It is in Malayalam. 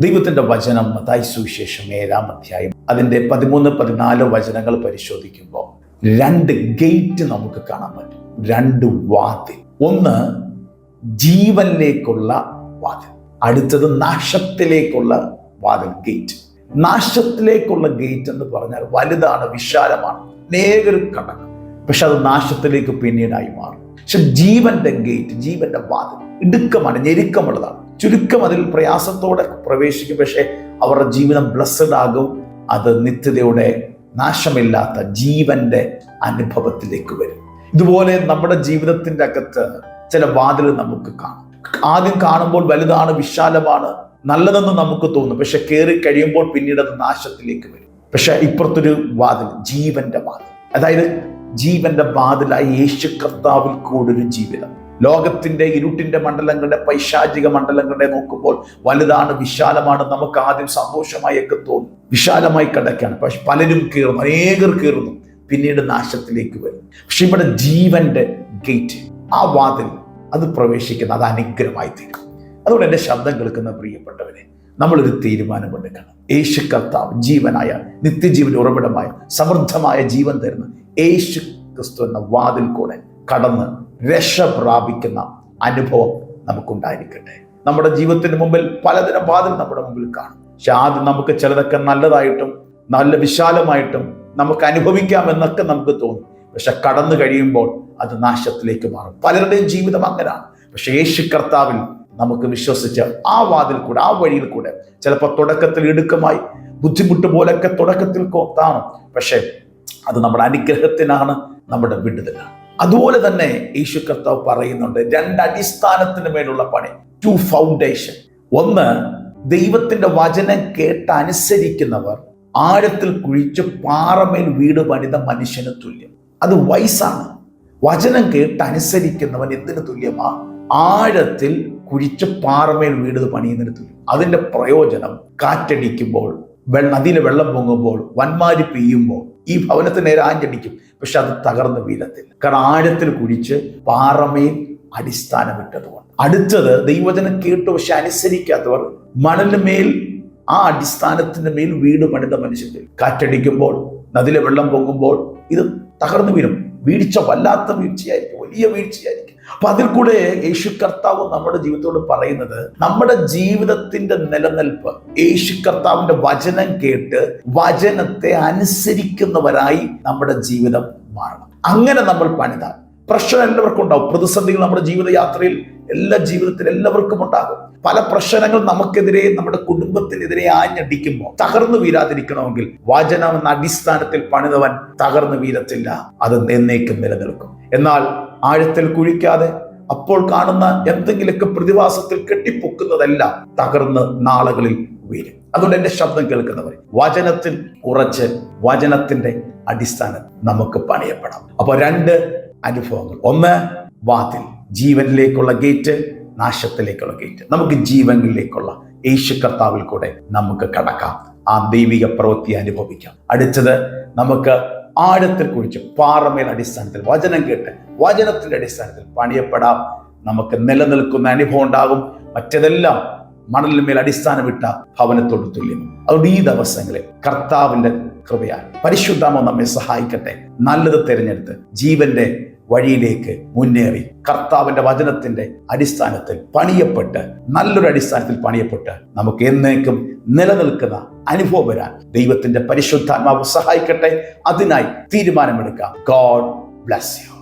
ദൈവത്തിന്റെ വചനം മതായി സുവിശേഷം ഏഴാം അധ്യായം. അതിന്റെ പതിമൂന്ന് പതിനാല് വചനങ്ങൾ പരിശോധിക്കുമ്പോൾ രണ്ട് ഗേറ്റ് നമുക്ക് കാണാൻ പറ്റും. രണ്ട് വാതിൽ. ഒന്ന് ജീവനിലേക്കുള്ള വാതിൽ. അടുത്തത് നാശത്തിലേക്കുള്ള വാതിൽ ഗേറ്റ്. നാശത്തിലേക്കുള്ള ഗേറ്റ് എന്ന് പറഞ്ഞാൽ വലുതാണ് വിശാലമാണ് അനേകർ കടക്കും. പക്ഷെ അത് നാശത്തിലേക്ക് പിന്നീടായി മാറും. പക്ഷെ ജീവന്റെ ഗേറ്റ് ജീവന്റെ വാതിൽ ഇടുക്കമാണ് ഞെരുക്കമുള്ളതാണ്. ചുരുക്കം അതിൽ പ്രയാസത്തോടെ പ്രവേശിക്കും. പക്ഷേ അവരുടെ ജീവിതം ബ്ലസ്സഡ് ആകും. അത് നിത്യതയുടെ നാശമില്ലാത്ത ജീവന്റെ അനുഭവത്തിലേക്ക് വരും. ഇതുപോലെ നമ്മുടെ ജീവിതത്തിന്റെ അകത്ത് ചില വാതിൽ നമുക്ക് കാണും. ആദ്യം കാണുമ്പോൾ വലുതാണ് വിശാലമാണ് നല്ലതെന്ന് നമുക്ക് തോന്നും. പക്ഷെ കയറി കഴിയുമ്പോൾ പിന്നീട് അത് നാശത്തിലേക്ക് വരും. പക്ഷെ ഇപ്പുറത്തൊരു വാതിൽ ജീവന്റെ വാതിൽ. അതായത് ജീവന്റെ വാതിലായി യേശു കർത്താവിൽ കൂടൊരു ജീവിതം. ലോകത്തിന്റെ ഇരുട്ടിന്റെ മണ്ഡലങ്ങളുടെ പൈശാചിക മണ്ഡലങ്ങളുടെ നോക്കുമ്പോൾ വലുതാണ് വിശാലമാണ് നമുക്ക് ആദ്യം സന്തോഷമായി ഒക്കെ തോന്നും. വിശാലമായി കിടക്കുകയാണ്. പക്ഷെ പലരും കീറുന്നു. അനേകർ കീറുന്നു. പിന്നീട് നാശത്തിലേക്ക് വരും. പക്ഷെ ഇവിടെ ജീവന്റെ ഗേറ്റ് ആ വാതിൽ അത് പ്രവേശിക്കുന്ന അത് അനുഗ്രഹമായി തീരും. അതുകൊണ്ട് എന്റെ ശബ്ദം കേൾക്കുന്ന പ്രിയപ്പെട്ടവരെ നമ്മളൊരു തീരുമാനമെടുക്കണം യേശു കർത്താവ് ജീവനായ നിത്യജീവൻ ഉറവിടമായ സമൃദ്ധമായ ജീവൻ തരുന്ന യേശു ക്രിസ്തു എന്ന വാതിൽ കൂടെ കടന്ന് രക്ഷ പ്രാപിക്കുന്ന അനുഭവം നമുക്കുണ്ടായിരിക്കട്ടെ. നമ്മുടെ ജീവിതത്തിന് മുമ്പിൽ പലതരം പാതിൽ നമ്മുടെ മുമ്പിൽ കാണും. പക്ഷെ ആദ്യം നമുക്ക് ചിലതൊക്കെ നല്ലതായിട്ടും നല്ല വിശാലമായിട്ടും നമുക്ക് അനുഭവിക്കാം എന്നൊക്കെ നമുക്ക് തോന്നും. പക്ഷെ കടന്നു കഴിയുമ്പോൾ അത് നാശത്തിലേക്ക് മാറും. പലരുടെയും ജീവിതം അങ്ങനെയാണ്. പക്ഷെ യേശു കർത്താവിൽ നമുക്ക് വിശ്വസിച്ച് ആ വാതിൽ കൂടെ ആ വഴിയിൽ കൂടെ ചിലപ്പോൾ തുടക്കത്തിൽ ഇടുക്കമായി ബുദ്ധിമുട്ട് പോലൊക്കെ തുടക്കത്തിൽ കോത്താണ് പക്ഷെ അത് നമ്മുടെ അനുഗ്രഹത്തിനാണ് നമ്മുടെ വിടുതലാണ്. അതുപോലെ തന്നെ യേശു കർത്താവ് പറയുന്നുണ്ട് രണ്ട് അടിസ്ഥാനത്തിന് മേലുള്ള പണി ടു ഫൗണ്ടേഷൻ ഒന്ന് ദൈവത്തിന്റെ വചനം കേട്ട് അനുസരിക്കുന്നവർ ആഴത്തിൽ കുഴിച്ച് പാറമേൽ വീട് പണിത മനുഷ്യന് തുല്യം. അത് വയസ്സാണ്. വചനം കേട്ട് അനുസരിക്കുന്നവൻ എന്തിനു തുല്യമാ? ആഴത്തിൽ കുഴിച്ച് പാറമേൽ വീട് പണിയുന്നതിന് തുല്യം. അതിന്റെ പ്രയോജനം കാറ്റടിക്കുമ്പോൾ വെള്ളം നദിയിലെ വെള്ളം പൊങ്ങുമ്പോൾ വന്മാരി പെയ്യുമ്പോൾ ഈ ഭവനത്തിന് നേരെ ആഞ്ഞടിക്കും. പക്ഷെ അത് തകർന്നു വീഴത്തില്ല കാരണം ആഴത്തിൽ കുഴിച്ച് പാറമേൽ അടിസ്ഥാനമിട്ടതുകൊണ്ട്. അടുത്തത് ദൈവജനം കേട്ടു പക്ഷെ അനുസരിക്കാത്തവർ മണലിന് മേൽ ആ അടിസ്ഥാനത്തിന്റെ മേൽ വീട് പണിത മനുഷ്യന്റെ കാറ്റടിക്കുമ്പോൾ നദിയിലെ വെള്ളം പൊങ്ങുമ്പോൾ ഇത് തകർന്നു വീഴും. വീഴ്ച വല്ലാത്ത വീഴ്ചയായിരിക്കും വലിയ വീഴ്ചയായിരിക്കും. അപ്പൊ അതിൽ കൂടെ യേശു കർത്താവ് നമ്മുടെ ജീവിതത്തോട് പറയുന്നത് നമ്മുടെ ജീവിതത്തിന്റെ നിലനിൽപ്പ് യേശു കർത്താവിന്റെ വചനം കേട്ട് വചനത്തെ അനുസരിക്കുന്നവരായി നമ്മുടെ ജീവിതം മാറണം. അങ്ങനെ നമ്മൾ പണിത പ്രശ്നം എല്ലാവർക്കും ഉണ്ടാവും. പ്രതിസന്ധികൾ നമ്മുടെ ജീവിതയാത്രയിൽ എല്ലാ ജീവിതത്തിൽ എല്ലാവർക്കും ഉണ്ടാകും. പല പ്രശ്നങ്ങൾ നമുക്കെതിരെ നമ്മുടെ കുടുംബത്തിനെതിരെ ആഞ്ഞടിക്കുമ്പോൾ തകർന്നു വീരാതിരിക്കണമെങ്കിൽ വചനം എന്ന അടിസ്ഥാനത്തിൽ പണിതവൻ തകർന്നു വീരത്തില്ല അത് എന്നേക്കും നിലനിൽക്കും. എന്നാൽ ആഴത്തിൽ കുഴിക്കാതെ അപ്പോൾ കാണുന്ന എന്തെങ്കിലുമൊക്കെ പ്രതിഭാസത്തിൽ കെട്ടിപ്പൊക്കുന്നതല്ല തകർന്ന് നാളുകളിൽ വീരും അതുകൊണ്ട് എന്റെ ശബ്ദം കേൾക്കുന്നവർ വചനത്തിൽ ഉറച്ച് വചനത്തിന്റെ അടിസ്ഥാനം നമുക്ക് പണിയപ്പെടാം. അപ്പൊ രണ്ട് അനുഭവങ്ങൾ. ഒന്ന് വാതിൽ. ജീവനിലേക്കുള്ള ഗേറ്റ് നാശത്തിലേക്കുള്ള ഗേറ്റ്. നമുക്ക് ജീവനിലേക്കുള്ള യേശു കർത്താവിൽ കൂടെ നമുക്ക് കടക്കാം. ആ ദൈവിക പ്രവൃത്തി അനുഭവിക്കാം. അടുത്തത് നമുക്ക് ആഴത്തിൽ കുഴിച്ച്. പാറമേൽ അടിസ്ഥാനത്തിൽ വചനം കേട്ട് വചനത്തിന്റെ അടിസ്ഥാനത്തിൽ പണിയപ്പെടാം. നമുക്ക് നിലനിൽക്കുന്ന അനുഭവം ഉണ്ടാകും. മറ്റതെല്ലാം മണലിന്മേൽ അടിസ്ഥാനമിട്ട ഭവനത്തോട് തുല്യം. അതുകൊണ്ട് ഈ ദിവസങ്ങളിൽ കർത്താവിന്റെ കൃപയാൽ പരിശുദ്ധാമോ നമ്മെ സഹായിക്കട്ടെ. നല്ലത് തിരഞ്ഞെടുത്ത് ജീവന്റെ വഴിയിലേക്ക് മുന്നേറി. കർത്താവിന്റെ വചനത്തിന്റെ അടിസ്ഥാനത്തിൽ പണിയപ്പെട്ട് നല്ലൊരു അടിസ്ഥാനത്തിൽ പണിയപ്പെട്ട് നമുക്ക് എന്നേക്കും നിലനിൽക്കുന്ന അനുഭവം വരാൻ ദൈവത്തിന്റെ പരിശുദ്ധാത്മാവ് സഹായിക്കട്ടെ. അതിനായി തീരുമാനമെടുക്കാം. God bless you.